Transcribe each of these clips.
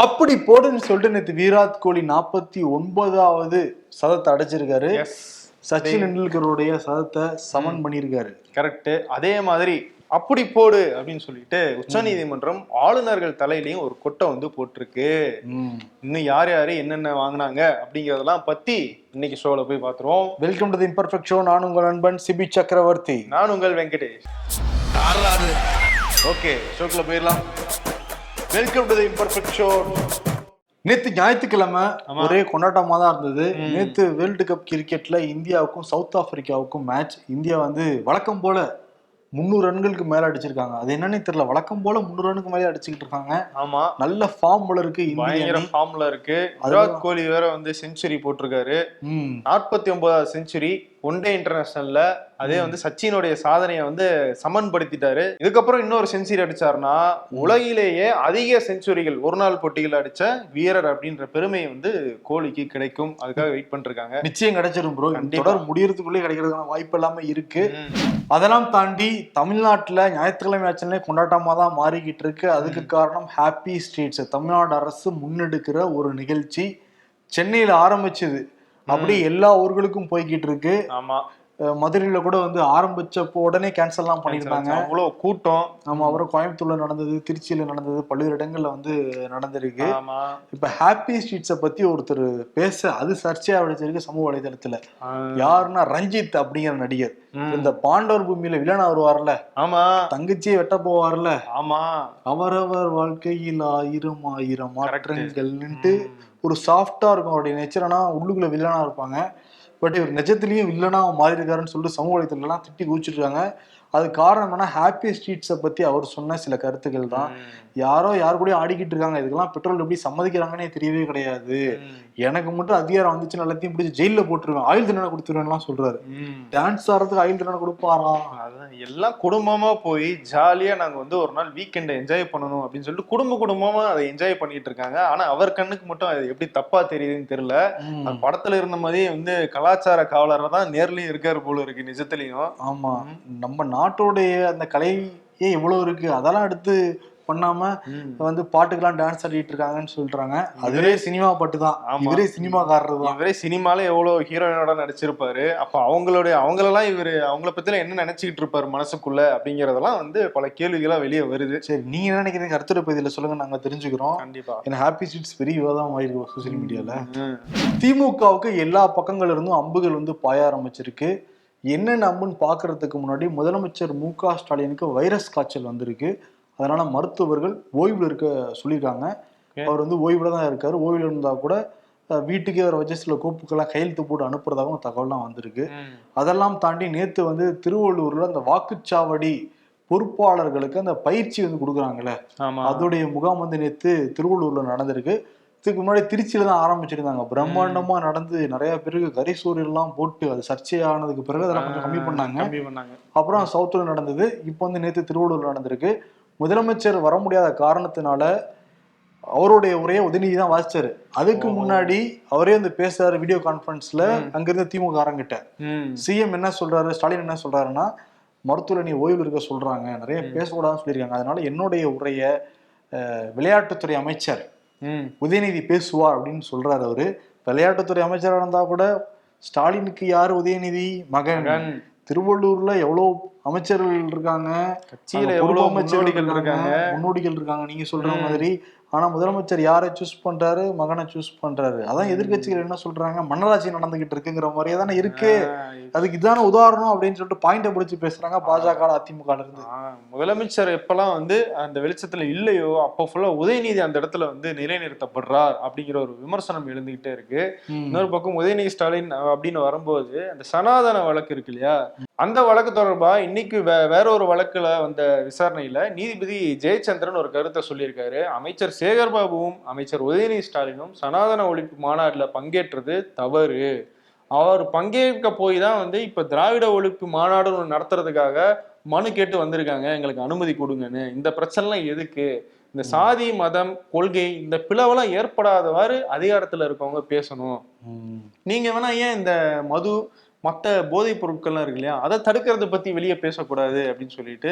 அப்படி போடுன்னு சொல்லிட்டு நேற்று விராட் கோலி நாற்பத்தி ஒன்பதாவது சதத்தை அடைச்சிருக்காரு. சச்சின் டெண்டுல்கருடைய சதத்தை சமன் பண்ணியிருக்காரு. கரெக்ட் அதே மாதிரி அப்படி போடு அப்படின்னு சொல்லிட்டு உச்சநீதிமன்றம் ஆளுநர்கள் தலையிலயும் ஒரு கொட்டை வந்து போட்டிருக்கு. இன்னும் யார் யாரு என்னென்ன வாங்குனாங்க அப்படிங்கறதெல்லாம் பத்தி இன்னைக்கு ஷோல போய் பாத்துருவோம் welcome to the imperfect show நான் உங்கள் நண்பன் சிபி சக்கரவர்த்தி. நான் உங்கள் வெங்கடேஷ். ஓகே ஷோக்குள்ள போயிடலாம். Welcome to the imperfect show நேத்து ஞாயிற்றுக்கிழமை ஒரே கொண்டாட்டமா தான் இருந்தது. நேத்து வேர்ல்டு கப் கிரிக்கெட்ல இந்தியாவுக்கும் சவுத் ஆப்பிரிக்காவுக்கும் மேட்ச் இந்தியா வந்து வழக்கம் போல முந்நூறு ரன்களுக்கு மேல அடிச்சிருக்காங்க. அது என்னன்னே தெரியல. வழக்கம் போல முந்நூறு ரன்னுக்கு மேலே அடிச்சுக்கிட்டு இருக்காங்க. ஆமா. நல்ல ஃபார்ம் போல இருக்கு பயங்கர. ஃபார்ம்ல இருக்கு. விராட் கோலி வேற வந்து செஞ்சுரி போட்டிருக்காரு. நாற்பத்தி ஒன்பதாவது செஞ்சுரி ஒன் டே இன்டர்நேஷனல்ல அதே வந்து சச்சினுடைய சாதனையை வந்து சமன்படுத்திட்டாரு. இதுக்கப்புறம் இன்னொரு செஞ்சுரி அடிச்சாருன்னா உலகிலேயே அதிக செஞ்சுரிகள் ஒரு நாள் போட்டிகள் அடிச்ச வீரர் அப்படின்ற பெருமை வந்து கோலிக்கு கிடைக்கும். அதுக்காக வெயிட் பண்ணிருக்காங்க. நிச்சயம் கிடைச்சிரும் ப்ரோ. தொடர் முடியறதுக்குள்ளே கிடைக்கிறதுக்கான வாய்ப்பு எல்லாமே இருக்கு. அதெல்லாம் தாண்டி தமிழ்நாட்டுல ஞாயிற்றுக்கிழமை ஆச்சுன்னே கொண்டாட்டமா தான் மாறிக்கிட்டு இருக்கு. அதுக்கு காரணம் ஹாப்பி ஸ்ட்ரீட்ஸ் தமிழ்நாடு அரசு முன்னெடுக்கிற ஒரு நிகழ்ச்சி. சென்னையில ஆரம்பிச்சது. அப்படி எல்லா ஊர்களுக்கும் போய்கிட்டு இருக்கு ஆமா மதுரையில கூட வந்து ஆரம்பிச்சப்போ உடனே கேன்சல்லாம் பண்ணியிருந்தாங்க. அவ்வளவு கூட்டம். நம்ம அப்புறம் கோயம்புத்தூர்ல நடந்தது திருச்சியில நடந்தது பல்வேறு இடங்கள்ல வந்து நடந்திருக்கு. இப்ப ஹாப்பி ஸ்ட்ரீட்ஸை பத்தி ஒருத்தர் பேச அது சர்ச்சையா வெடிச்சிருக்கு சமூக வலைதளத்துல. யாருன்னா ரஞ்சித் அப்படிங்கிற நடிகர். இந்த பாண்டவர் பூமியில வில்லனா வருவார்ல. ஆமா. தங்கச்சியை வெட்ட போவார்ல. ஆமா. அவரவர் வாழ்க்கையில் ஆயிரம் ஆயிரம் Correct. மாற்றங்கள்ன்ட்டு ஒரு சாஃப்டா இருக்கும் அவருடைய நேச்சர் உள்ளுக்குள்ளே உள்ளுக்குள்ள வில்லனா இருப்பாங்க. பட் இவர் நிஜத்திலயும் வில்லனா மாறி இருக்காருன்னு சொல்லிட்டு சமூக வலைத்தளம் எல்லாம் திட்டி குதிச்சிருக்காங்க அது காரணம் என்ன ஹாப்பி ஸ்ட்ரீட்ஸை பத்தி அவர் சொன்ன சில கருத்துக்கள் தான் யாரோ யார் கூடயும் ஆடிக்கிட்டு இருக்காங்க. இதுக்கெல்லாம் பெட்ரோல் எப்படி சம்மதிக்கிறாங்கன்னே தெரியவே கிடையாது. எனக்கு மட்டும் அதிகாரம் வந்துச்சுன்னு எல்லாத்தையும் பிடிச்சி ஜெயில போட்டுருவேன். ஆயுள் தண்டனை கொடுத்துருவேன்லாம் சொல்றாரு. டான்ஸ் ஆடுறதுக்கு ஆயுள் தண்டனை கொடுப்பாரா? அதான் எல்லாம் குடும்பமா போய் ஜாலியா நாங்க வந்து ஒரு நாள் வீக்கெண்டை என்ஜாய் பண்ணணும் அப்படின்னு சொல்லிட்டு குடும்ப குடும்பமா அதை என்ஜாய் பண்ணிட்டு இருக்காங்க. ஆனா அவர் கண்ணுக்கு மட்டும் அது எப்படி தப்பா தெரியுதுன்னு தெரியல. அந்த படத்துல இருந்த மாதிரியே வந்து கலாச்சார காவலரா தான் நேர்லயும் இருக்காரு போல இருக்கு நிஜத்திலயும். ஆமா. நம்ம நாட்டோடைய அந்த கலையே எவ்வளவு இருக்கு. அதெல்லாம் எடுத்து பண்ணாம வந்து பாட்டுக்கெல்லாம் டான்ஸ் ஆடிட்டு இருக்காங்கன்னு சொல்றாங்க. அதுவே சினிமா பாட்டு தான். இவரே சினிமாக்காரர் தான். இவரே சினிமால எவ்வளவு ஹீரோயினோட நடிச்சிருப்பாரு. அப்ப அவங்களுடைய அவங்களெல்லாம் இவரு அவங்கள பத்தில என்ன நினைச்சுக்கிட்டு இருப்பாரு மனசுக்குள்ள அப்படிங்கறதெல்லாம் வந்து பல கேள்விகளா வெளியே வருது. சரி நீங்க என்ன நினைக்கிறீங்க? கருத்துரை பகுதியில சொல்லுங்க நாங்க தெரிஞ்சுக்கிறோம். கண்டிப்பா. ஏன்னா ஹாப்பி ஸ்ட்ரீட்ஸ் பெரிய விவாதம் ஆயிருக்கு சோசியல் மீடியால. திமுகவுக்கு எல்லா பக்கங்கள்ல இருந்தும் அம்புகள் வந்து பாய ஆரம்பிச்சிருக்கு. என்னென்ன அம்புன்னு பாக்குறதுக்கு முன்னாடி முதலமைச்சர் மு க ஸ்டாலினுக்கு வைரஸ் காய்ச்சல் வந்திருக்கு. அதனால மருத்துவர்கள் ஓய்வுல இருக்க சொல்லியிருக்காங்க. அவர் வந்து ஓய்வுல தான் இருக்காரு. ஓய்வுல இருந்தா கூட வீட்டுக்கே வர வச்சு சில கோப்புக்கெல்லாம் கையெழுத்து போட்டு அனுப்புறதாகவும் தகவல்லாம் வந்திருக்கு. அதெல்லாம் தாண்டி நேத்து வந்து திருவள்ளூர்ல அந்த வாக்குச்சாவடி பொறுப்பாளர்களுக்கு அந்த பயிற்சி வந்து கொடுக்குறாங்கல்ல. அதோடைய முகாம் வந்து நேத்து திருவள்ளூர்ல நடந்திருக்கு. இதுக்கு முன்னாடி திருச்சியில தான் ஆரம்பிச்சிருந்தாங்க. பிரம்மாண்டமா நடந்து நிறைய பேருக்கு கரிசூரியல் எல்லாம் போட்டு அது சர்ச்சையானதுக்கு பிறகு அதெல்லாம் கொஞ்சம் கம்மி பண்ணாங்க. கம்மி பண்ணாங்க. அப்புறம் சவுத்துல நடந்தது. இப்போ வந்து நேத்து திருவள்ளூர்ல நடந்திருக்கு. முதலமைச்சர் வர முடியாத காரணத்தினால அவருடைய உரையை உதயநிதி தான் வாசிச்சாரு. அதுக்கு முன்னாடி அவரே வந்து பேசுறாரு வீடியோ கான்பரன்ஸ்ல அங்கிருந்து திமுக காரங்கிட்ட ம். சிஎம் என்ன சொல்றாரு ஸ்டாலின் என்ன சொல்றாருன்னா மருத்துவரை நீ ஓய்வில் இருக்க சொல்றாங்க நிறைய பேசக்கூடாதுன்னு சொல்லியிருக்காங்க. அதனால என்னுடைய உரைய விளையாட்டுத்துறை அமைச்சர். உதயநிதி பேசுவார் அப்படின்னு சொல்றாரு அவரு. விளையாட்டுத்துறை அமைச்சரா இருந்தா கூட ஸ்டாலினுக்கு யாரு உதயநிதி? மகன். திருவள்ளூர்ல எவ்வளவு அமைச்சர்கள் இருக்காங்க? கட்சியில பொறுப்பு அமைச்சர்கள் இருக்காங்க முன்னோடிகள் இருக்காங்க. நீங்க சொல்ற மாதிரி ஆனா முதலமைச்சர் யாரை சூஸ் பண்றாரு? மகனை சூஸ் பண்றாரு. அதான் எதிர்க்கட்சிகள் என்ன சொல்றாங்க? மன்னராட்சி நடந்துகிட்டு இருக்குங்கிற மாதிரியே தானே இருக்கு. அதுக்கு இதான உதாரணம் அப்படின்னு சொல்லிட்டு பாயிண்ட பிடிச்சு பேசுறாங்க பாஜக அதிமுக இருந்து. முதலமைச்சர் எப்பெல்லாம் வந்து அந்த வெளிச்சத்துல இல்லையோ அப்போ ஃபுல்லா உதயநிதி அந்த இடத்துல வந்து நிலைநிறுத்தப்படுறார் அப்படிங்கிற ஒரு விமர்சனம் எழுந்துகிட்டே இருக்கு. இன்னொரு பக்கம் உதயநிதி ஸ்டாலின் அப்படின்னு வரும்போது அந்த சனாதன வழக்கு இருக்கு இல்லையா? அந்த வழக்கு தொடர்பா இன்னைக்கு வே- வேற ஒரு வழக்குல வந்த விசாரணையில நீதிபதி ஜெயச்சந்திரன் ஒரு கருத்தை சொல்லியிருக்காரு. அமைச்சர் சேகர் பாபுவும் அமைச்சர் உதயநிதி ஸ்டாலினும் சனாதன ஒழிப்பு மாநாடுல பங்கேற்றது தவறு. அவர் பங்கேற்க போய் தான் வந்து இப்ப திராவிட ஒழிப்பு மாநாடு நடத்துறதுக்காக மனு கேட்டு வந்திருக்காங்க. எங்களுக்கு அனுமதி கொடுங்கன்னு. இந்த பிரச்சனைலாம் எதுக்கு? இந்த சாதி மதம் கொள்கை இந்த பிளவெல்லாம் ஏற்படாதவாறு அதிகாரத்துல இருக்கவங்க பேசணும். ம். நீங்க வேணா ஏன் இந்த மது மற்ற போதைப் பொருட்கள்லாம் இருக்கு இல்லையா? அதை தடுக்கிறத பத்தி வெளியே பேசக்கூடாது அப்படின்னு சொல்லிட்டு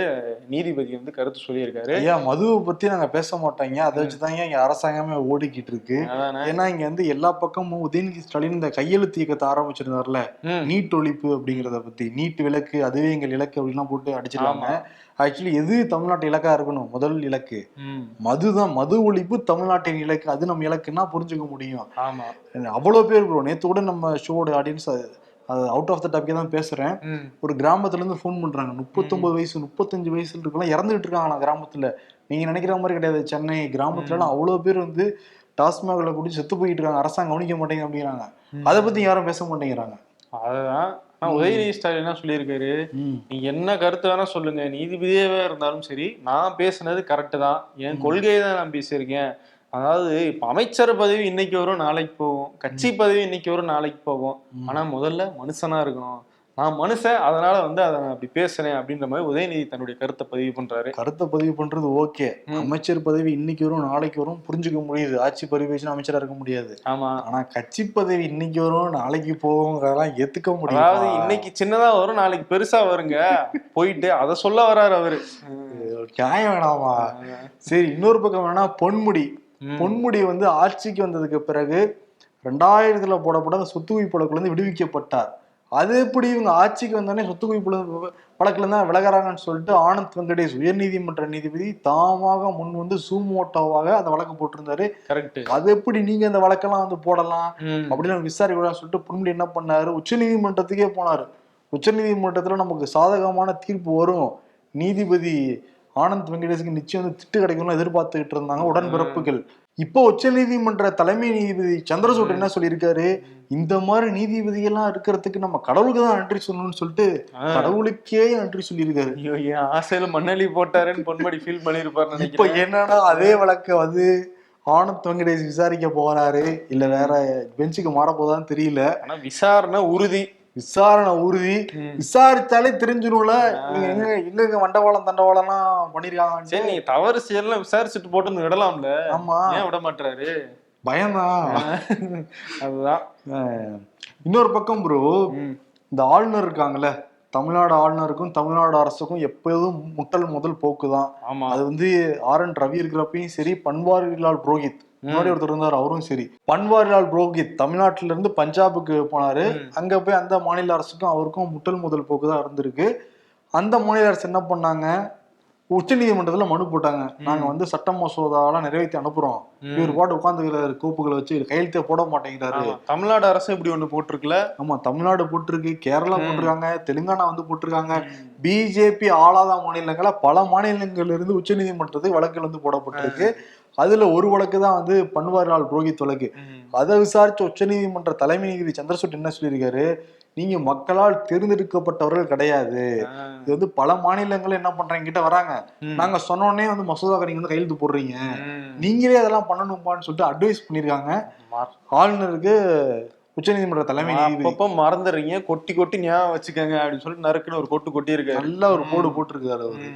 நீதிபதி வந்து கருத்து சொல்லியிருக்காரு. ஐயா மதுவை பத்தி நாங்க பேச மாட்டோங்க அதை வச்சுதாங்க இங்க அரசாங்கமே ஓடிக்கிட்டு இருக்கு. ஏன்னா இங்க வந்து எல்லா பக்கமும் உதயநிதி ஸ்டாலின் இந்த கையெழுத்து இயக்கத்தை ஆரம்பிச்சிருந்தாருல. நீட் ஒழிப்பு அப்படிங்கறத பத்தி நீட் விலக்கு அதுவே எங்கள் இலக்கு அப்படின்லாம் போட்டு அடிச்சிருக்காங்க. ஆக்சுவலி எது தமிழ்நாட்டு இலக்கா இருக்கணும்? முதல் இலக்கு. மதுதான். மது ஒழிப்பு தமிழ்நாட்டின் இலக்கு. அது நம்ம இலக்குன்னா புரிஞ்சுக்க முடியும். ஆமா. அவ்வளோ பேர் ப்ரோ நேத்து கூட நம்ம ஷோட ஆடியன்ஸ் அது அவுட் ஆஃப் த டாபிக் தான் பேசுறேன். ஒரு கிராமத்துல இருந்து ஃபோன் பண்றாங்க. முப்பத்தொன்பது வயசு முப்பத்தஞ்சு வயசுல இருக்கலாம் இறந்துட்டு இருக்காங்களா கிராமத்துல. நீங்க நினைக்கிற மாதிரி கிடையாது. சென்னை கிராமத்துல எல்லாம் அவ்வளவு பேர் வந்து டாஸ்மாக்ல குடி செத்து போயிட்டு இருக்காங்க. அரசாங்கம் கவனிக்க மாட்டேங்க அப்படிங்கிறாங்க. அதை பத்தி யாரும் பேச மாட்டேங்கிறாங்க. அதுதான். ஆனா உதயநிதி ஸ்டாலின் என்ன சொல்லியிருக்காரு? நீங்க என்ன கருத்து வேணா சொல்லுங்க. நீதிபதியாவே இருந்தாலும் சரி நான் பேசுனது கரெக்டு தான். என் கொள்கையை தான் நான் பேசியிருக்கேன். அதாவது இப்ப அமைச்சர் பதவி இன்னைக்கு வரும் நாளைக்கு போகும். கட்சி பதவி இன்னைக்கு வரும் நாளைக்கு போகும். ஆனா முதல்ல மனுஷனா இருக்கணும். நான் மனுஷன் அதனால வந்து அதை நான் அப்படி பேசுறேன் அப்படின்ற மாதிரி உதயநிதி தன்னுடைய கருத்தை பதிவு பண்றாரு. கருத்தை பதிவு பண்றது ஓகே. அமைச்சர் பதவி இன்னைக்கு வரும் நாளைக்கு வரும் புரிஞ்சுக்க முடியுது. ஆட்சி பரிவேஷன் அமைச்சரா இருக்க முடியாது. ஆமா. ஆனா கட்சி பதவி இன்னைக்கு வரும் நாளைக்கு போகுங்கிறதெல்லாம் ஏத்துக்க அதாவது முடியாது இன்னைக்கு சின்னதா வரும் நாளைக்கு பெருசா வருங்க. போயிட்டு அதை சொல்ல வராரு அவரு. நியாயம் வேணாமா? சரி இன்னொரு பக்கம் வேணா பொன்முடி. பொன்முடி வந்து ஆட்சிக்கு வந்ததுக்கு பிறகு ரெண்டாயிரத்துல போடப்பட்ட அந்த சொத்து குவிப்பு இருந்து விடுவிக்கப்பட்டார். அது எப்படி இவங்க ஆட்சிக்கு வந்தோடனே சொத்து குவிப்பு வழக்குல தான் விலகிறாங்கன்னு சொல்லிட்டு ஆனந்த் வெங்கடேஷ் உயர்நீதிமன்ற நீதிபதி தாமாக முன் வந்து சூமோட்டோவாக அந்த வழக்கு போட்டிருந்தாரு. கரெக்ட் அது எப்படி நீங்க அந்த வழக்கெல்லாம் வந்து போடலாம் அப்படின்னு விசாரிக்க சொல்லிட்டு பொன்முடி என்ன பண்ணாரு? உச்சநீதிமன்றத்துக்கே போனாரு. உச்சநீதிமன்றத்துல நமக்கு சாதகமான தீர்ப்பு வரும். நீதிபதி ஆனந்த் வெங்கடேஷுக்கு நிச்சயம் வந்து திட்டு கிடைக்கும்னு எதிர்பார்த்துக்கிட்டு இருந்தாங்க உடன்பிறப்புகள். இப்போ உச்சநீதிமன்ற தலைமை நீதிபதி சந்திரசூட் என்ன சொல்லியிருக்காரு? இந்த மாதிரி நீதிபதிகள்லாம் இருக்கிறதுக்கு நம்ம கடவுளுக்கு தான் நன்றி சொல்லணும்னு சொல்லிட்டு கடவுளுக்கே நன்றி சொல்லியிருக்காரு. ஐயோ என் ஆசையில மண்ணலி போட்டாருன்னு பொன்மடி ஃபீல் பண்ணிருப்பாருன்னு இப்போ என்னன்னா அதே வழக்க வந்து ஆனந்த் வெங்கடேஷ் விசாரிக்க போறாரு. இல்ல வேற பெஞ்சுக்கு மாற போதான்னு தெரியல. ஆனா விசாரணை உறுதி. விசாரணை உறுதி. ம். விசாரிச்சாலே தெரிஞ்சிடும்ல எங்க எங்க மண்டவாளம் தண்டவாளம்லாம் பண்ணிருக்காங்க சரி நீங்க தவறு செய்யலாம் விசாரிச்சுட்டு போட்டு விடலாம்ல. ஆமா. ஏன் விட மாட்டாரு பயம்தான் அதுதான். இன்னொரு பக்கம் ப்ரோ. இந்த ஆளுநர் இருக்காங்கல்ல தமிழ்நாடு ஆளுநருக்கும் தமிழ்நாடு அரசுக்கும் எப்போதும் முட்டல் முதல் போக்கு தான் ஆமா. அது வந்து ஆர் என் ரவி இருக்கிறப்பையும் சரி பன்வாரிலால் புரோஹித். முன்னாடி ஒருத்தர் இருந்தார் அவரும் சரி. பன்வாரிலால் புரோஹித் தமிழ்நாட்டுல இருந்து பஞ்சாபுக்கு போனாரு. அங்க போய் அந்த மாநில அரசுக்கும் அவருக்கும் முட்டல் முதல் போக்கு தான் இருந்திருக்கு. அந்த மாநில அரசு என்ன பண்ணாங்க? உச்ச நீதிமன்றத்துல மனு போட்டாங்க. நாங்க வந்து சட்ட மசோதாவெல்லாம் நிறைவேற்றி அனுப்புறோம். இவர் பாட்டு உட்காந்துக்கிறாரு கோப்புகளை வச்சு. கையெழுத்தே போட மாட்டேங்கிறாரு. தமிழ்நாடு அரசு இப்படி ஒண்ணு போட்டிருக்குல? ஆமா தமிழ்நாடு போட்டிருக்கு கேரளா. போட்டிருக்காங்க தெலுங்கானா வந்து போட்டிருக்காங்க. பிஜேபி ஆளாத மாநிலங்கள பல மாநிலங்கள்ல இருந்து உச்சநீதிமன்றத்துக்கு வழக்குகள் வந்து போடப்பட்டிருக்கு. அதுல ஒரு வழக்கு தான் வந்து பன்வாரிலால் புரோஹித் வழக்கு. அதை விசாரிச்ச உச்சநீதிமன்ற தலைமை நீதிபதி சந்திரசூட் என்ன சொல்லியிருக்காரு நீங்க மக்களால் தேர்ந்தெடுக்கப்பட்டவர்கள் கிடையாது. இது வந்து பல மாநிலங்கள் என்ன பண்றாங்க கிட்ட வராங்க. நாங்க சொன்னோடனே வந்து மசோதாவை நீங்க வந்து கையெழுத்து போடுறீங்க. நீங்களே அதெல்லாம் பண்ணணும்பான்னு சொல்லிட்டு அட்வைஸ் பண்ணிருக்காங்க ஆளுநருக்கு உச்சநீதிமன்ற தலைமை அப்பப்ப மறந்துடுறீங்க. கொட்டி கொட்டி ஞாபகம் வச்சுக்கோங்க அப்படின்னு சொல்லிட்டு நறுக்குன்னு ஒரு கொட்டு கொட்டி இருக்காரு நல்ல ஒரு போடு போட்டிருக்காரு அவரு.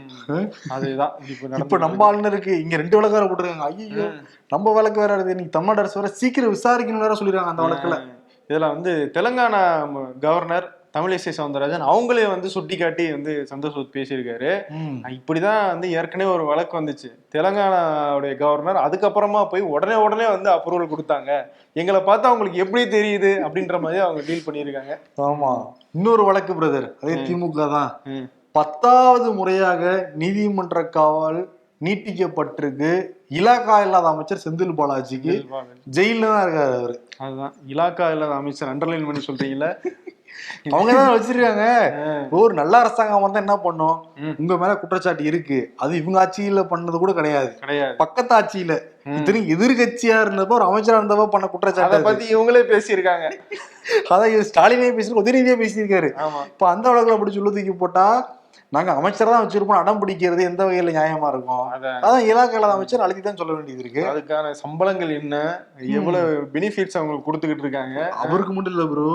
அதுதான். இப்ப நம்ம ஆளுநருக்கு இங்க ரெண்டு வழக்கு வேற போட்டிருக்காங்க ஐயோ. நம்ம வழக்கு வேற இருக்கு இன்னைக்கு தமிழ்நாடு அரசு வேற சீக்கிரம் விசாரிக்கணும் வேற சொல்லிருக்காங்க அந்த வழக்குல. இதுல வந்து தெலுங்கானா கவர்னர் தமிழிசை சவுந்தரராஜன் அவங்களே வந்து சுட்டி காட்டி வந்து சந்தோஷ் பேசியிருக்காரு. இப்படிதான் வந்து ஏற்கனவே ஒரு வழக்கு வந்துச்சு. தெலுங்கானாவுடைய கவர்னர் அதுக்கப்புறமா போய் உடனே உடனே வந்து அப்ரூவல் கொடுத்தாங்க. எங்களை பார்த்தா அவங்களுக்கு எப்படி தெரியுது அப்படின்ற மாதிரி அவங்க டீல் பண்ணியிருக்காங்க. ஆமா. இன்னொரு வழக்கு பிரதர். அதே திமுக தான். பத்தாவது முறையாக நீதிமன்ற காவல் நீட்டிக்கப்பட்டிருக்கு. இலாக்கா இல்லாத அமைச்சர் செந்தில் பாலாஜிக்கு ஜெயில தான் இருக்காரு அவரு. அதுதான். இலாக்கா இல்லாத அமைச்சர் அண்டர்லைன் பண்ணி சொல்றீங்களா அவங்க தான் வச்சிருக்காங்க ஒரு நல்ல அரசாங்கம் வந்தா என்ன பண்ணும். உங்க மேல குற்றச்சாட்டு இருக்கு. அது இவங்க ஆட்சியில பண்ணது கூட கிடையாது. கிடையாது. பக்கத்து ஆட்சியில. இத்தனைக்கும் எதிர்கட்சியா இருந்தப்போ ஒரு அமைச்சரா இருந்தப்போ பண்ண குற்றச்சாட்டு அது. பத்தி இவங்களே பேசியிருக்காங்க. அதான் ஸ்டாலினே பேசி உதயநிதியே பேசியிருக்காரு. இப்ப அந்த வழக்குல அப்படி சொல்ல தூக்கி போட்டா நாங்க அமைச்சரா தான் வச்சிருப்போம். அடம் பிடிக்கிறது எந்த வகையில நியாயமா இருக்கும்? அதான். இலாக்கால அமைச்சர் அழுத்தி தான் சொல்ல வேண்டியது இருக்கு. அதுக்கான சம்பளங்கள் என்ன? எவ்வளவு பெனிஃபிட்ஸ் அவங்களுக்கு கொடுத்துக்கிட்டு இருக்காங்க? அவருக்கு மட்டும் இல்ல ப்ரோ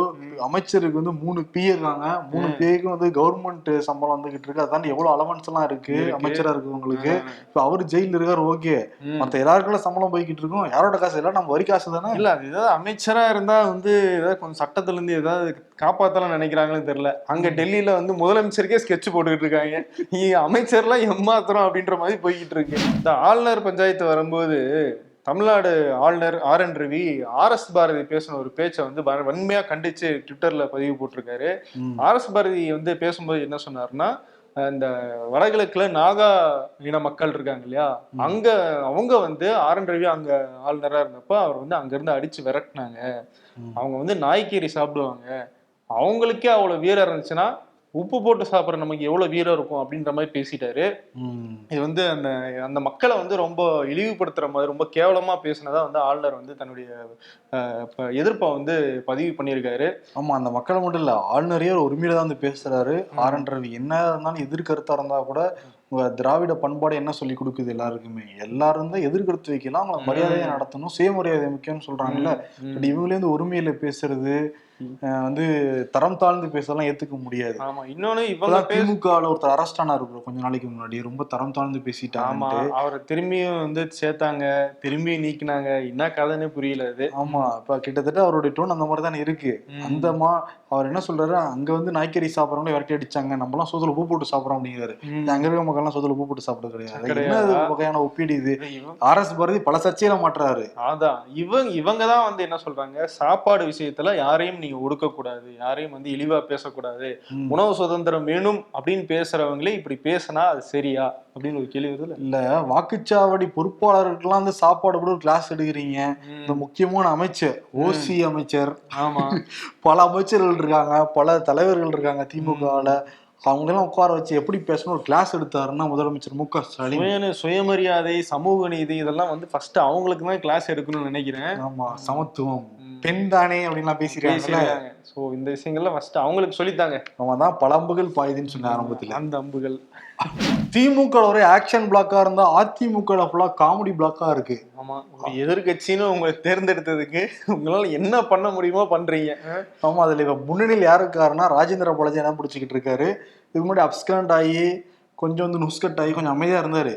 அமைச்சருக்கு வந்து மூணு பி இருக்காங்க. மூணு பிஏக்கும் வந்து கவர்மெண்ட் சம்பளம் வந்துகிட்டு இருக்கு அதான் எவ்வளவு அலவன்ஸ் எல்லாம் இருக்கு இருக்கு. அமைச்சரா இருக்கவங்களுக்கு. இப்ப அவரு ஜெயில இருக்காரு ஓகே ம். மத்த எல்லாருக்கும் சம்பளம் போய்கிட்டு இருக்கும். யாரோட காசு? இல்ல நம்ம வரி காசு தானே? இல்ல அது ஏதாவது அமைச்சரா இருந்தா வந்து ஏதாவது கொஞ்சம் சட்டத்துல இருந்து ஏதாவது காப்பாத்தலாம் நினைக்கிறாங்கன்னு தெரியல. அங்க டெல்லியில வந்து முதலமைச்சருக்கே ஸ்கெட்ச் போட்டுக்கிட்டு இருக்காங்க. அமைச்சர்லாம் எம்மாத்திரம் அப்படின்ற மாதிரி போய்கிட்டு இருக்கு. இந்த ஆளுநர் பஞ்சாயத்து வரும்போது தமிழ்நாடு ஆளுநர் R N Ravi R S Bharathi பேசின ஒரு பேச்சை வந்து வன்மையா கண்டிச்சு ட்விட்டர்ல பதிவு போட்டிருக்காரு. ஆர் எஸ் பாரதி வந்து பேசும்போது என்ன சொன்னாருன்னா இந்த வடகிழக்குல நாகா இன மக்கள் இருக்காங்க இல்லையா? அங்க அவங்க வந்து ஆர் என் ரவி அங்க ஆளுநரா இருந்தப்ப அவர் வந்து அங்க இருந்து அடிச்சு விரட்டினாங்க. அவங்க வந்து நாய்க்கீரி சாப்பிடுவாங்க. அவங்களுக்கே அவ்வளவு வீரம் இருந்துச்சுன்னா உப்பு போட்டு சாப்பிட்ற நமக்கு எவ்வளவு வீரம் இருக்கும் அப்படின்ற மாதிரி பேசிட்டாரு. இது வந்து அந்த அந்த மக்களை வந்து ரொம்ப இழிவுபடுத்துற மாதிரி ரொம்ப கேவலமா பேசினதா வந்து ஆளுநர் வந்து தன்னுடைய எதிர்ப்பை வந்து பதிவு பண்ணியிருக்காரு. ஆமா அந்த மக்களை மட்டும் இல்ல ஆளுநரே ஒரு உரிமையில தான் வந்து பேசுறாரு. ஆர். என். ரவி என்ன இருந்தாலும் எதிர்கருத்தா இருந்தா கூட திராவிட பண்பாடு என்ன சொல்லி கொடுக்குது எல்லாருக்குமே? எல்லாரும் தான் எதிர்கருத்து வைக்கலாம் அவங்களை மரியாதையா நடத்தணும் சுயமரியாதை முக்கியம்னு சொல்றாங்கல்ல. பட் இவங்களே வந்து உரிமையில பேசுறது வந்து தரம் தாழ்ந்து பேசலாம் ஏத்துக்க முடியாது. ஆமா இன்னொன்னு இவங்க திமுகல ஒருத்தர் அரெஸ்ட் ஆனாரு bro கொஞ்ச நாளைக்கு முன்னாடி. ரொம்ப தரம் தாழ்ந்து ஆமா பேசிட்டாங்க அவரை திரும்பியும் வந்து சேர்த்தாங்க திரும்பியும் நீக்கினாங்க. என்ன கதைன்னு புரியல அது. ஆமா இப்ப கிட்டத்தட்ட அவருடைய டோன் அந்த மாதிரி தானே இருக்கு. அந்த மா அவர் என்ன சொல்றாரு? அங்க வந்து நாய்க்கறி சாப்பிடறவங்களே விரட்டி அடிச்சாங்க. நம்மலாம் சோத்துல உப்பு போட்டு சாப்பிடறோம் அப்படிங்கிறாரு. அங்க இருக்க மக்கள்லாம் சோத்துல உப்பு போட்டு சாப்பிட கிடையாது? என்ன வகையான ஒப்பீடு இது? இவன் ஆர்எஸ் பாரதி பல சர்ச்சையில மாட்டுறாரு. அதான் இவங்க இவங்க தான் வந்து என்ன சொல்றாங்க? சாப்பாடு விஷயத்துல யாரையும் நீங்க ஒடுக்க கூடாது யாரையும் வந்து இழிவா பேசக்கூடாது. உணவு சுதந்திரம் வேணும் அப்படின்னு பேசுறவங்களே இப்படி பேசினா அது சரியா? அப்படின்னு ஒரு கேள்வி வருதுல்ல? இல்ல வாக்குச்சாவடி பொறுப்பாளர்களுக்கெல்லாம் வந்து சாப்பாடு கூட ஒரு கிளாஸ் எடுக்கிறீங்க. இந்த முக்கியமான அமைச்சர் ஓசி அமைச்சர். ஆமா. பல அமைச்சர்கள் இருக்காங்க பல தலைவர்கள் இருக்காங்க திமுகவுல அவங்களெல்லாம் உட்கார வச்சு எப்படி பேசணும் ஒரு கிளாஸ் எடுத்தாருன்னா முதலமைச்சர் மு க ஸ்டாலின். சுய சுயமரியாதை சமூக நீதி இதெல்லாம் வந்து ஃபர்ஸ்ட் அவங்களுக்கு தான் கிளாஸ் எடுக்கணும்னு நினைக்கிறேன். ஆமா சமத்துவம். பெண் தானே அப்படின்லாம் பேசிருக்காங்க சோ இந்த விஷயங்கள்லாம் ஃபர்ஸ்ட் அவங்களுக்கு சொல்லித்தாங்க. அவன் தான் பழம்புகள் பாயுதுன்னு சொன்ன ஆரம்பத்துல. அந்த அம்புகள். திமுக ஒரே ஆக்ஷன் பிளாக்கா இருந்தா அதிமுக ஃபுல்லா காமெடி பிளாக்கா இருக்கு. ஆமா. எதிர்கட்சின்னு உங்களை தேர்ந்தெடுத்ததுக்கு உங்களால என்ன பண்ண முடியுமோ பண்றீங்க? ஆமா அதுல இப்ப முன்னணியில் யாரு இருக்காருன்னா ராஜேந்திர பாலாஜி என்ன பிடிச்சிக்கிட்டு இருக்காரு? இதுக்கு முன்னாடி அப்ஸ்கண்ட் ஆகி கொஞ்சம் வந்து நுஸ்கட் ஆகி கொஞ்சம் அமைதியா இருந்தாரு.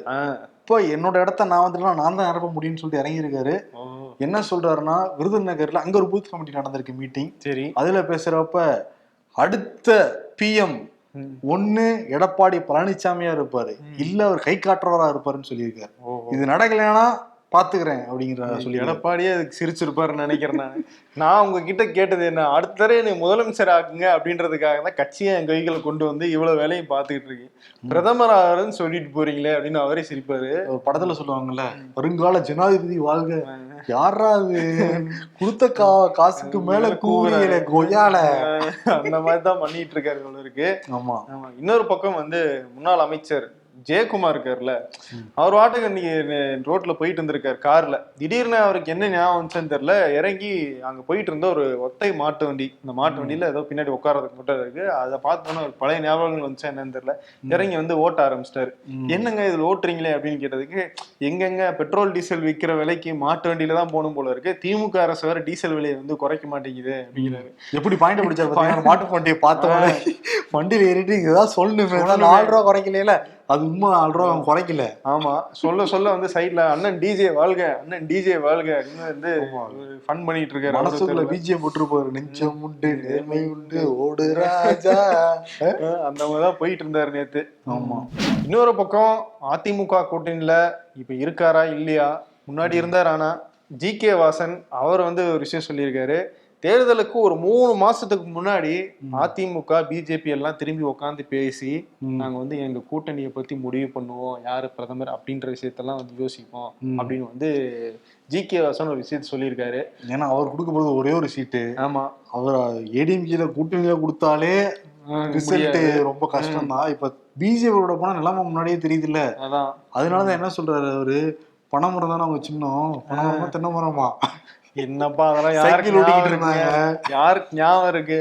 இப்போ என்னோட இடத்த நான் வந்துட்டுனா நான் தான் நிரப்ப முடியும்னு சொல்லிட்டு இறங்கியிருக்காரு. என்ன சொல்றாருன்னா விருதுநகர்ல அங்க ஒரு பூத் கமிட்டி நடந்திருக்கு மீட்டிங் சரி. அதுல பேசுறப்ப அடுத்த பிஎம். ஒண்ணு எடப்பாடி பழனிசாமியா இருப்பாரு. இல்ல அவர் கை காட்டுறவரா இருப்பாருன்னு சொல்லியிருக்காரு. இது நடக்கலைன்னா பாத்துக்கிறேன் அப்படிங்கிற சொல்லி எடப்பாடியே அதுக்கு சிரிச்சிருப்பாருன்னு நினைக்கிறேன் நான். நான் உங்ககிட்ட கேட்டது என்ன அடுத்த தடவை என்னை முதலமைச்சர் ஆக்குங்க அப்படின்றதுக்காக தான் கட்சியை என் கைகளை கொண்டு வந்து இவ்வளவு வேலையும் பார்த்துக்கிட்டு இருக்கேன். பிரதமர் ஆகிறன்னு சொல்லிட்டு போறீங்களே அப்படின்னு அவரே சிரிப்பாரு. ஒரு படத்துல சொல்லுவாங்கல்ல வருங்கால ஜனாதிபதி வாழ்க. யாரா அது கொடுத்த கா காசுக்கு மேல கூவியல கொய்யால. அந்த மாதிரி தான் பண்ணிட்டு இருக்காரு இருக்கு. ஆமா. ஆமா. இன்னொரு பக்கம் வந்து முன்னாள் அமைச்சர் ஜெயக்குமார் இருக்காருல்ல அவர் வாட்டுக்கு இன்னைக்கு ரோட்ல போயிட்டு இருந்திருக்காரு கார்ல. திடீர்னு அவருக்கு என்ன ஞாபகம் வந்துச்சுன்னு தெரியல. இறங்கி அங்க போயிட்டு இருந்த ஒரு ஒத்தை மாட்டு வண்டி இந்த மாட்டு வண்டியில ஏதோ பின்னாடி உட்காரதுக்கு மட்டும் இருக்கு. அதை பார்த்தோன்னா ஒரு பழைய ஞாபகங்கள் வந்துச்சா என்னன்னு தெரியல. இறங்கி வந்து ஓட்ட ஆரம்பிச்சிட்டாரு. என்னங்க இதுல ஓட்டுறீங்களே அப்படின்னு கேட்டதுக்கு எங்கெங்க பெட்ரோல் டீசல் விற்கிற விலைக்கு மாட்டு வண்டியில தான் போகணும் போல இருக்கு. திமுக அரசு வேற டீசல் விலையை வந்து குறைக்க மாட்டேங்குது அப்படிங்கிறாரு. எப்படி பாயிண்ட் பிடிச்சாரு மாட்டு வண்டியை பார்த்த உடனே வண்டியில ஏறிட்டு ஏதாவது சொல்லணுமே நாலு ரூபா குறைக்கல அது உண்மை நாலு ரூபா அவன் குறைக்கல. ஆமா. சொல்ல சொல்ல வந்து சைட்ல அண்ணன் டிஜே வாழ்க அண்ணன் டிஜே வாழ்க அப்படின்னு வந்து ஃபன் பண்ணிட்டு இருக்காரு மனசுக்குள்ள. பிஜிஎம் போட்டுருப்பாரு. நெஞ்சம் உண்டு நேர்மை உண்டு ஓடு ராஜா. அந்த மாதிரி தான் போயிட்டு இருந்தாரு நேத்து. ஆமா. இன்னொரு பக்கம் அதிமுக கூட்டணியில இப்ப இருக்காரா இல்லையா? முன்னாடி இருந்தார் ஆனா ஜி கே வாசன் அவர் வந்து ஒரு விஷயம் சொல்லியிருக்காரு. தேர்தலுக்கு ஒரு மூணு மாசத்துக்கு முன்னாடி அதிமுக பிஜேபி எல்லாம் திரும்பி உட்காந்து பேசி. நாங்க வந்து எங்க கூட்டணியை பத்தி முடிவு பண்ணுவோம் யாரு பிரதமர் அப்படின்ற விஷயத்தெல்லாம் வந்து யோசிப்போம். அப்படின்னு வந்து ஜி கே வாசன் ஒரு விஷயத்த சொல்லியிருக்காரு. ஏன்னா அவர் கொடுக்க போறது ஒரே ஒரு சீட்டு. ஆமா. அவர் ஏடிஎம்கேல கூட்டணியில கொடுத்தாலே ரிசல்ட். ரொம்ப கஷ்டம் தான் இப்ப பிஜேபியோட போனா நிலைமை முன்னாடியே தெரியுதுல்ல. அதான். அதனாலதான் என்ன சொல்றாரு அவரு? பணம் தானே அவங்க சின்னம். பணம் மரமா தென்னை மரமா? என்னப்பா அதெல்லாம் யாருக்கு ஓட்டிக்கிட்டு ஞாபகம் இருந்தாங்க. இருக்கு? யாருக்கு ஞாபகம் இருக்கு?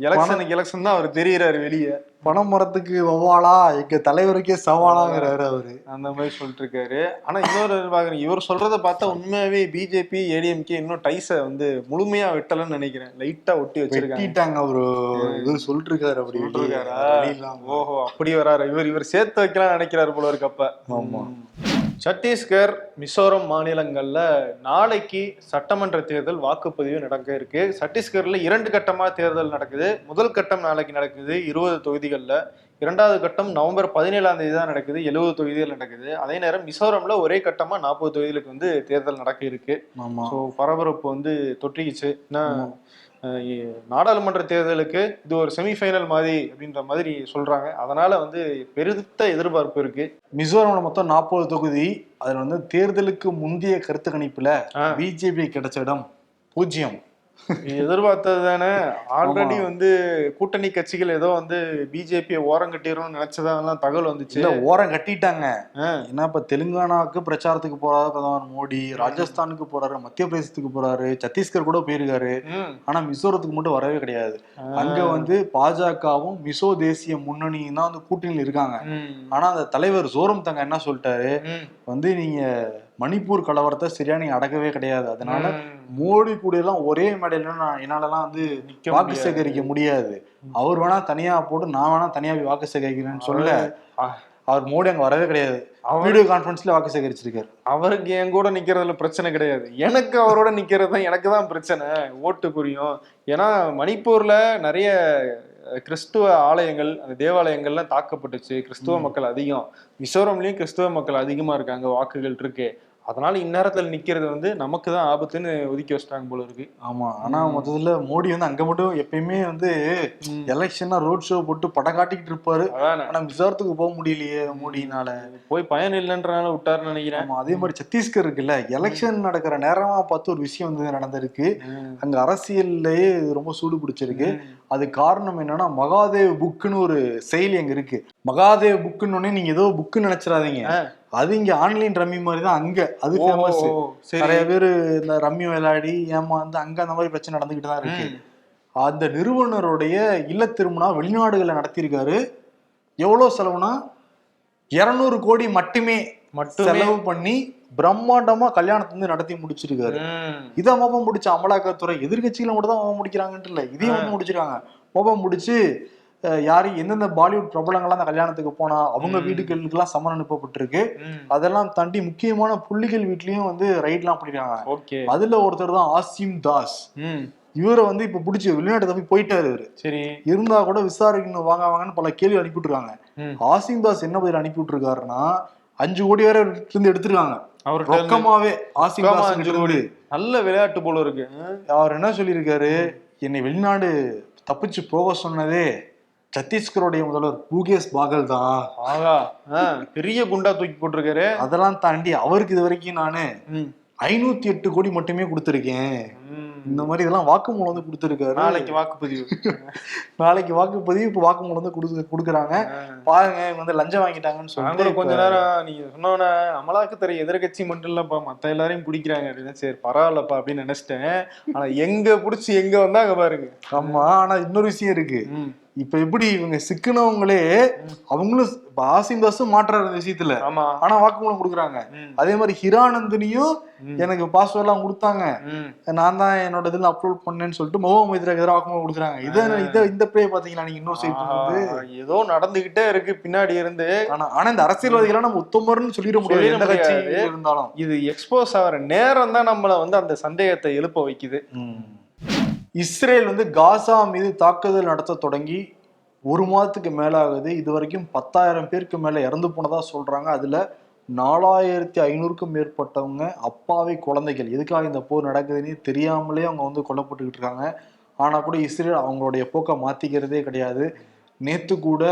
எலெக்ஷனுக்கு எலெக்ஷன் தான் அவர் தெரியறாரு வெளியே. பணம் மரத்துக்கு வவ்வாலா எங்க தலைவருக்கே சவாலாங்கிறாரு அவரு. அந்த மாதிரி சொல்லிட்டு இருக்காரு. ஆனா இன்னொரு பாக்குறேன் இவர் சொல்றத பார்த்தா உண்மையாவே பிஜேபி ஏடிஎம்கே இன்னும் டைஸ வந்து முழுமையா வெட்டலன்னு நினைக்கிறேன். லைட்டா ஒட்டி வச்சிருக்காங்க. அவரு. இது சொல்லிட்டு இருக்காரு? அப்படி இல்லாம. ஓஹோ அப்படி வராரு. இவர் இவர் சேர்த்து வைக்கலாம் நினைக்கிறாரு போல இருக்கு அப்ப. ஆமா. சத்தீஸ்கர் மிசோரம் மாநிலங்கள்ல நாளைக்கு சட்டமன்ற தேர்தல் வாக்குப்பதிவு நடக்க இருக்கு. சத்தீஸ்கர்ல இரண்டு கட்டமா தேர்தல் நடக்குது. முதல் கட்டம் நாளைக்கு நடக்குது இருபது தொகுதிகள்ல. இரண்டாவது கட்டம் நவம்பர் பதினேழாம் தேதி தான் நடக்குது. எழுபது தொகுதிகள் நடக்குது. அதே நேரம் மிசோரம்ல ஒரே கட்டமா நாற்பது தொகுதிகளுக்கு வந்து தேர்தல் நடக்க இருக்கு. ஸோ பரபரப்பு வந்து தொற்றிக்கிச்சு. ஏன்னா நாடாளுமன்ற தேர்தலுக்கு இது ஒரு செமிஃபைனல் மாதிரி அப்படின்ற மாதிரி சொல்றாங்க. அதனால வந்து பெருத்த எதிர்பார்ப்பு இருக்கு. மிசோரம்ல மொத்தம் நாற்பது தொகுதி. அதுல வந்து தேர்தலுக்கு முந்தைய கருத்து கணிப்புல. பிஜேபி கிடைச்ச இடம் பூஜ்ஜியம். எதிர்பார்த்தது தானே? ஆல்ரெடி. வந்து கூட்டணி கட்சிகள் ஏதோ வந்து பிஜேபியை ஓரம் கட்டிடும்னு நினைச்சதெல்லாம் தகவல் வந்துச்சு. இல்ல ஓரம் கட்டிட்டாங்க. ஏன்னா இப்ப தெலுங்கானாவுக்கு பிரச்சாரத்துக்கு போறாரு பிரதமர் மோடி ராஜஸ்தானுக்கு போறாரு மத்திய பிரதேசத்துக்கு போறாரு சத்தீஸ்கர் கூட போயிருக்காரு. ஆனா மிசோரத்துக்கு மட்டும் வரவே கிடையாது. அங்க வந்து பாஜகவும் மிசோ தேசிய முன்னணியும் தான் வந்து கூட்டணியில் இருக்காங்க. ஆனா அந்த தலைவர் ஜோரம் தங்க என்ன சொல்லிட்டாரு? வந்து நீங்க மணிப்பூர் கலவரத்தை சரியா நீங்க அடக்கவே கிடையாது. அதனால. மோடி கூட எல்லாம் ஒரே மேடையில நான் என்னாலலாம் வந்து வாக்கு. சேகரிக்க முடியாது. அவர் வேணா தனியா போட்டு நான் வேணா தனியா போய் வாக்கு சேகரிக்கிறேன்னு சொல்ல அவர் மோடி அங்க வரவே கிடையாது. அவர் வீடியோ கான்பரன்ஸ்ல வாக்கு சேகரிச்சிருக்காரு. அவருக்கு என் கூட நிக்கிறதுல பிரச்சனை கிடையாது. எனக்கு அவரோட நிக்கிறது தான் எனக்கு தான் பிரச்சனை. ஓட்டு புரியும் ஏன்னா மணிப்பூர்ல நிறைய கிறிஸ்துவ ஆலயங்கள் அந்த தேவாலயங்கள்லாம் தாக்கப்பட்டுச்சு. கிறிஸ்துவ மக்கள் அதிகம். மிசோரம்லயும் கிறிஸ்துவ மக்கள் அதிகமா இருக்காங்க வாக்குகள் இருக்கு. அதனால இந்நேரத்துல நிக்கிறது வந்து நமக்கு தான் ஆபத்துன்னு ஒதுக்கி வச்சிட்டாங்க போல இருக்கு. ஆமா. ஆனா மொத்தத்துல மோடி வந்து அங்க மட்டும் எப்பயுமே வந்து எலெக்ஷனா ரோட் ஷோ போட்டு படம் காட்டிக்கிட்டு இருப்பாரு. ஆனா மிசோரத்துக்கு போக முடியலையே மோடினால போய் பயன் இல்லைன்றனால விட்டாருன்னு நினைக்கிறேன். அதே மாதிரி சத்தீஸ்கர் இருக்குல்ல எலெக்ஷன் நடக்கிற நேரமா பார்த்து ஒரு விஷயம் வந்து நடந்திருக்கு. அங்க அரசியல்லயே ரொம்ப சூடு பிடிச்சிருக்கு. அது காரணம் என்னன்னா மகாதேவ் புக்குன்னு ஒரு செயலி அங்க இருக்கு. மகாதேவ் புக்குன்னு நீங்க ஏதோ புக்கு நினைச்சிடாதீங்க. அது இங்க ஆன்லைன் ரம்மி மாதிரி தான் அங்க. அது ஃபேமஸ் நிறைய பேர் இந்த ரம்மி விளையாடி ஏமாந்து அங்க அந்த மாதிரி பிரச்சனை நடந்துகிட்டு தான் இருக்கு. அந்த நிறுவனருடைய இல்ல திருமணம் வெளிநாடுகளை நடத்தியிருக்காரு. எவ்வளவு செலவுனா இருநூறு கோடி மட்டுமே மட்டுமே. செலவு பண்ணி பிரம்மாண்டமா கல்யாணத்தை வந்து நடத்தி முடிச்சிருக்காரு. இதை மோபம் முடிச்ச அமலாக்கத்துறை எதிர்கட்சிகளை மட்டும் தான் மோபம் முடிக்கிறாங்கன்ட்டு இல்ல. இதையும் வந்து முடிச்சிருக்காங்க. மோபம் முடிச்சு யாரு எந்தெந்த பாலிவுட் பிரபலங்கள்லாம் அந்த கல்யாணத்துக்கு போனா அவங்க. வீடுகளுக்கெல்லாம் சமன் அனுப்பப்பட்டிருக்கு. அதெல்லாம் தாண்டி முக்கியமான புள்ளிகள் வீட்லயும் வந்து ரைட்லாம் பண்ணிருக்காங்க. அதுல ஒருத்தர் தான் ஆசிம் தாஸ். இவரை வந்து இப்ப பிடிச்சி வெளிநாட்டு தப்பி போயிட்டாரு இவரு. சரி. இருந்தா கூட விசாரிக்கணும் வாங்க வாங்கன்னு பல கேள்வி அனுப்பி விட்டுருக்காங்க. ஆசிம் தாஸ் என்ன பதில் அனுப்பி விட்டுருக்காருன்னா அஞ்சு கோடி வரை இருந்து எடுத்திருக்காங்க. இருந்து ரொக்கமாவே ஆசிம் தாஸ் அஞ்சு கோடி. நல்ல விளையாட்டு போல இருக்கு. அவர் என்ன சொல்லியிருக்காரு? என்னை வெளிநாடு தப்பிச்சு போக சொன்னதே சத்தீஸ்கருடைய முதல்வர் பூகேஷ் பாகல் தான் ஆகா பெரிய குண்டா தூக்கி போட்டிருக்காரு. அதெல்லாம் தாண்டி அவருக்கு இது வரைக்கும் நானு. ஐநூத்தி எட்டு கோடி மட்டுமே கொடுத்திருக்கேன். இந்த மாதிரி இதெல்லாம் வாக்குமூலம் வந்து கொடுத்திருக்காரு. நாளைக்கு வாக்குப்பதிவு. நாளைக்கு வாக்குப்பதிவு இப்ப வாக்குமூலம் வந்து கொடுத்து கொடுக்குறாங்க. பாருங்க இவங்க வந்து லஞ்சம் வாங்கிட்டாங்கன்னு சொல்லிட்டு கொஞ்ச நேரம் நீங்க சொன்னோன்னே அமலாக்கத்துறை எதிர்கட்சி மட்டும் இல்லப்பா மத்த எல்லாரையும் பிடிக்கிறாங்க. அப்படின்னு சரி பரவாயில்லப்பா அப்படின்னு நினைச்சிட்டேன். ஆனா எங்க புடிச்சு எங்க வந்தாங்க பாருங்க. ஆமா ஆனா இன்னொரு விஷயம் இருக்கு. இப்ப எப்படி இவங்க சிக்கினவங்களே அவங்களும் இப்ப ஆசிம் தாஸும் மாற்றாரு இந்த விஷயத்துல. ஆமா. ஆனா வாக்குமூலம் கொடுக்குறாங்க. அதே மாதிரி ஹிரானந்தினியும். எனக்கு பாஸ்வேர்ட் எல்லாம் கொடுத்தாங்க. நான் தான் என்னோட இதுல அப்லோட் பண்ணேன்னு சொல்லிட்டு முகமது மைத்ராக்கு எதிராக வாக்குமூலம் கொடுக்குறாங்க. இதை இத இந்த பிளே பாத்தீங்களா நீங்க இன்னொரு சைட் வந்து? ஏதோ நடந்துகிட்டே இருக்கு பின்னாடி இருந்து. ஆனா ஆனா இந்த அரசியல்வாதிகளை நம்ம உத்தமர்னு சொல்லிட முடியாது. எந்த கட்சி. இருந்தாலும். இது எக்ஸ்போஸ் ஆகிற நேரம் தான் நம்மள வந்து அந்த சந்தேகத்தை எழுப்ப வைக்குது. இஸ்ரேல் வந்து காசா மீது தாக்குதல் நடத்த தொடங்கி ஒரு மாதத்துக்கு மேலாகுது. இது வரைக்கும் பத்தாயிரம் பேருக்கு மேலே இறந்து போனதாக சொல்கிறாங்க அதில் நாலாயிரத்தி ஐநூறுக்கும் மேற்பட்டவங்க அப்பாவி குழந்தைகள். எதுக்காக இந்த போர் நடக்குதுன்னே தெரியாமலே அவங்க வந்து கொல்லப்பட்டுக்கிட்டு இருக்காங்க. ஆனால் கூட இஸ்ரேல் அவங்களுடைய போக்கை மாற்றிக்கிறதே கிடையாது. நேற்று கூட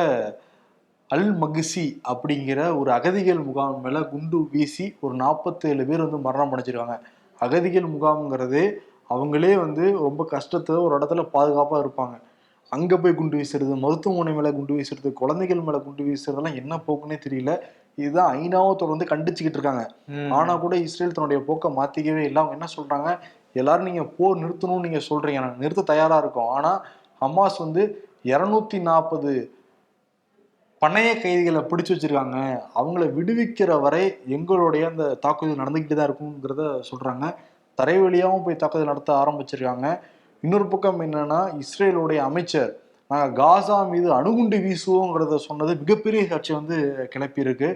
அல் மகிசி அப்படிங்கிற ஒரு அகதிகள் முகாம் மேலே குண்டு வீசி ஒரு நாற்பத்தேழு பேர் வந்து மரணம் அடைஞ்சிருக்காங்க. அகதிகள் முகாம்ங்கிறது அவங்களே வந்து ரொம்ப கஷ்டத்துல ஒரு இடத்துல பாதுகாப்பா இருப்பாங்க. அங்க போய் குண்டு வீசுறது மருத்துவமனை மேல குண்டு வீசுறது குழந்தைகள் மேல குண்டு வீசுறதெல்லாம் என்ன போக்குன்னே தெரியல. இதுதான் ஐநாவை தொடர்ந்து கண்டிச்சுக்கிட்டு இருக்காங்க. ம். ஆனா கூட இஸ்ரேல் தன்னுடைய போக்கை மாத்திக்கவே இல்லை. அவங்க என்ன சொல்றாங்க? எல்லாரும் நீங்க போர் நிறுத்தணும்னு நீங்க சொல்றீங்க. நாங்க நிறுத்த தயாரா இருக்கோம். ஆனா ஹமாஸ் வந்து இருநூத்தி நாற்பது பணைய கைதிகளை பிடிச்சு வச்சிருக்காங்க. அவங்கள விடுவிக்கிற வரை எங்களுடைய அந்த தாக்குதல் நடந்துக்கிட்டு தான் இருக்குங்கிறத சொல்றாங்க. தரை வழியாகவும் போய் தாக்குதல் நடத்த ஆரம்பிச்சிருக்காங்க. இன்னொரு பக்கம் என்னன்னா இஸ்ரேலுடைய அமைச்சர் நாங்கள் காசா மீது அணுகுண்டு வீசுவோங்கிறத சொன்னது மிகப்பெரிய சர்ச்சை வந்து கிளப்பியிருக்கு.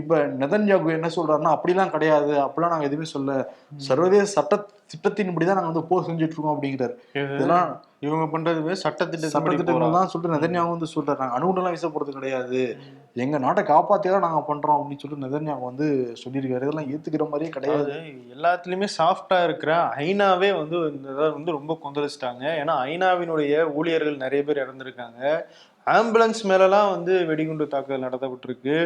இப்ப நெதன்யாகு என்ன சொல்றாருன்னா அப்படிலாம் கிடையாது. அப்படிலாம் நாங்க எதுவுமே சொல்ல சர்வதேச சட்ட திட்டத்தின்படி தான் நாங்க வந்து போர் செஞ்சுட்டு இருக்கோம் அப்படிங்கிறாரு இதெல்லாம் இவங்க பண்றது சட்டத்திட்டத்தின்படி சட்டத்திட்டங்கள். தான் சொல்லிட்டு நெதன்யாகு வந்து சொல்றாங்க அணுகுண்டெல்லாம் வீச போறது கிடையாது. எங்க நாட்டை காப்பாத்திதான் நாங்க பண்றோம் அப்படின்னு சொல்லிட்டு நெதன்யாகு வந்து சொல்லியிருக்காரு. இதெல்லாம் ஏத்துக்கிற மாதிரியே கிடையாது. எல்லாத்துலயுமே சாஃப்டா இருக்கிற ஐநாவே வந்து இந்த வந்து ரொம்ப கொந்தளிச்சிட்டாங்க. ஏன்னா ஐநாவினுடைய ஊழியர்கள் நிறைய பேர் இறந்திருக்காங்க. ஆம்புலன்ஸ் மேலலாம் வந்து வெடிகுண்டு தாக்குதல் நடத்தப்பட்டிருக்கு.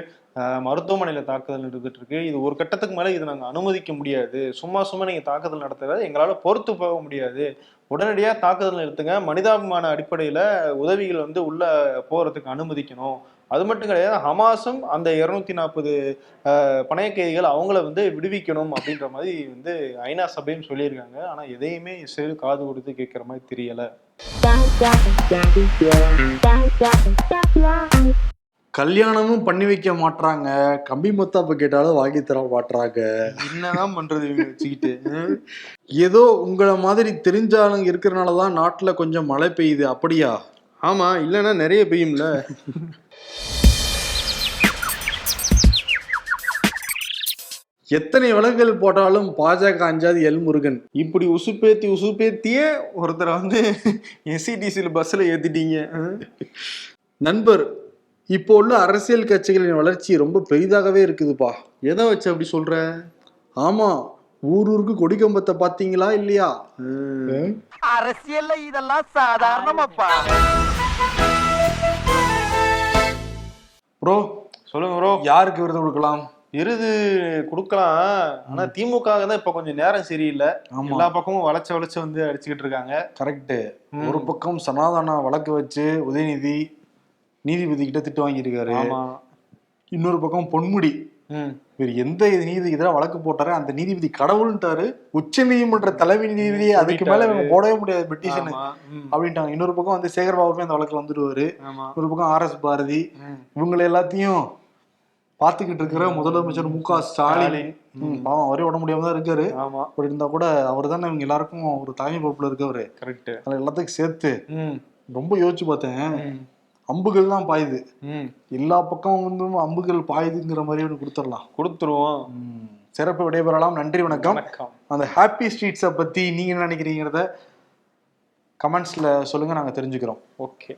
மருத்துவமனையில் தாக்குதல் நடந்துட்டு இருக்கு. இது ஒரு கட்டத்துக்கு மேலே இது நாங்கள் அனுமதிக்க முடியாது. சும்மா சும்மா நீங்கள் தாக்குதல் நடத்துறது எங்களால் பொறுத்து போக முடியாது. உடனடியாக தாக்குதல் நிறுத்துங்க. மனிதாபிமான அடிப்படையில் உதவிகள் வந்து உள்ளே போகிறதுக்கு அனுமதிக்கணும். அது மட்டும் கிடையாது ஹமாஸும் அந்த இருநூத்தி நாற்பது பணைய கைதிகள் அவங்கள வந்து விடுவிக்கணும் அப்படின்ற மாதிரி வந்து ஐநா சபையும் சொல்லியிருக்காங்க. ஆனால் எதையுமே இஸ்ரேல் காது கொடுத்து கேட்குற மாதிரி தெரியலை. கல்யாணமும் பண்ணி வைக்க மாட்றாங்க. கம்பி மத்தாப்பு கேட்டாலும் வாங்கி தர மாட்றாங்க. என்னதான் பண்றது இவங்க வச்சுக்கிட்டு? ஏதோ உங்களை மாதிரி தெரிஞ்சாலும் இருக்கிறனாலதான் நாட்டுல கொஞ்சம் மழை பெய்யுது. அப்படியா? ஆமா இல்லைன்னா நிறைய பெய்யும்ல. எத்தனை விலங்குகள் போட்டாலும் பாஜக அஞ்சாது எல் முருகன். இப்படி உசுப்பேத்தி உசுப்பேத்தியே ஒருத்தரை வந்து எஸ்சிடிசியில் பஸ்ல ஏத்திட்டீங்க. நண்பர் இப்போ உள்ள அரசியல் கட்சிகளின் வளர்ச்சி ரொம்ப பெரிதாகவே இருக்குதுப்பா. எதை வச்சு அப்படி சொல்ற? ஆமா ஊர் ஊருக்கு கொடி கம்பத்தை பாத்தீங்களா இல்லையா? அரசியல்ல இதெல்லாம் சாதாரணமாப்பா. ப்ரோ சொல்லுங்க ப்ரோ. யாருக்கு விருது கொடுக்கலாம்? விருது கொடுக்கலாம். ஆனா திமுக தான் இப்ப கொஞ்சம் நேரம் சரியில்லை. எல்லா பக்கமும் வளைச்சு வளைச்சு வந்து அடிச்சுக்கிட்டு இருக்காங்க. கரெக்ட். ஒரு பக்கம் சனாதன வழக்கு வச்சு உதயநிதி நீதிபதி கிட்ட திட்டு வாங்கியிருக்காரு. இன்னொரு பக்கம் பொன்முடி. இவர் எந்த நீதிபதி எதிராக வழக்கு போட்டாரு? அந்த நீதிபதி கடவுள்ன்ட்டாரு. உச்ச நீதிமன்ற தலைமை நீதிபதியே அதுக்கு மேல இவங்க போடவே முடியாது ம், அப்படின்ட்டாங்க. இன்னொரு பக்கம் வந்து சேகர் பாபுமே அந்த வழக்குல வந்துடுவாரு இன்னொரு பக்கம் ஆர் எஸ் பாரதி. இவங்களை எல்லாத்தையும் பார்த்துக்கிட்டு இருக்கிற முதலமைச்சர் மு க ஸ்டாலின். பாவம் அவரே உட முடியாம தான் இருக்காரு. அப்படி இருந்தா கூட அவர் தானே இவங்க எல்லாருக்கும் ஒரு தலைமை பொறுப்புல இருக்கவரு. கரெக்ட் எல்லாத்துக்கும் சேர்த்து ரொம்ப யோசிச்சு பார்த்தேன். அம்புகள் தான் பாயுது. ம். எல்லா பக்கம் வந்து அம்புகள் பாயுதுங்கிற மாதிரி ஒன்று கொடுத்துடலாம். கொடுத்துருவோம். சிறப்பு விடைபெறலாம். நன்றி வணக்கம். அந்த ஹாப்பி ஸ்ட்ரீட்ஸை பத்தி நீங்க என்ன நினைக்கிறீங்கிறத கமெண்ட்ஸ்ல சொல்லுங்க நாங்க தெரிஞ்சுக்கிறோம். ஓகே.